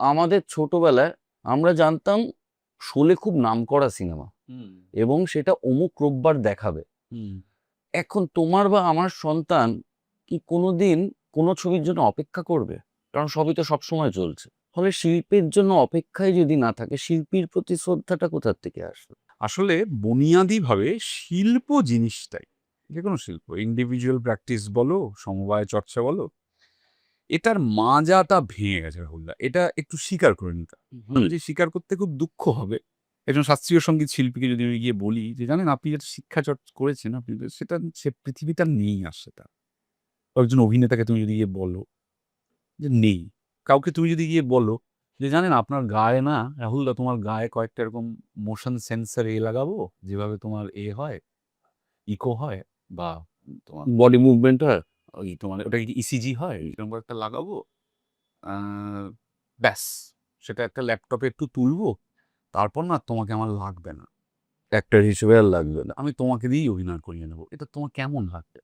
আমাদের ছোটবেলায় আমরা জানতাম শোলে খুব নামকরা সিনেমা এবং সেটা অমুক রোববার দেখাবে। এখন তোমার বা আমার সন্তান কি কোনোদিন কোনো ছবির জন্য অপেক্ষা করবে? কারণ সবই তো সবসময় চলছে। ফলে শিল্পের জন্য অপেক্ষায় যদি না থাকে শিল্পীর প্রতি শ্রদ্ধাটা কোথার থেকে আসবে? আসলে বুনিয়াদিভাবে শিল্প জিনিসটাই। যে কোনো শিল্প ইন্ডিভিজুয়াল প্র্যাকটিস বলো সমবায় চর্চা বলো এটার মাজাটা ভেঙে গেছে রাহুলদা। এটা একটু স্বীকার করে নিতে। যে স্বীকার করতে খুব দুঃখ হবে একজন শাস্ত্রীয় সংগীত শিল্পীকে যদি আমি গিয়ে বলি যে জানেন আপনি যেটা শিক্ষা চর্চা করেছেন আপনি সেটা সে পৃথিবীটা নেই আর সেটা। একজন অভিনেতাকে তুমি যদি গিয়ে বলো যে নেই। কাউকে তুমি যদি গিয়ে বলো যে জানেন আপনার গায়ে না রাহুলদা তোমার গায়ে কয়েকটা এরকম মোশন সেন্সার এ লাগাবো যেভাবে তোমার এ হয় ইকো হয় বা তোমার বডি মুভমেন্ট হয়? ওই তোমার ওটা ইসিজি হয় এরকম একটা লাগাবো। ব্যাস, সেটা একটা ল্যাপটপে একটু তুলবো। তারপর না তোমাকে আমার লাগবে না। অ্যাক্টর হিসেবে আর লাগবে না। আমি তোমাকে দিয়েই অভিনয় করিয়ে নেব। এটা তোমার কেমন লাগবে?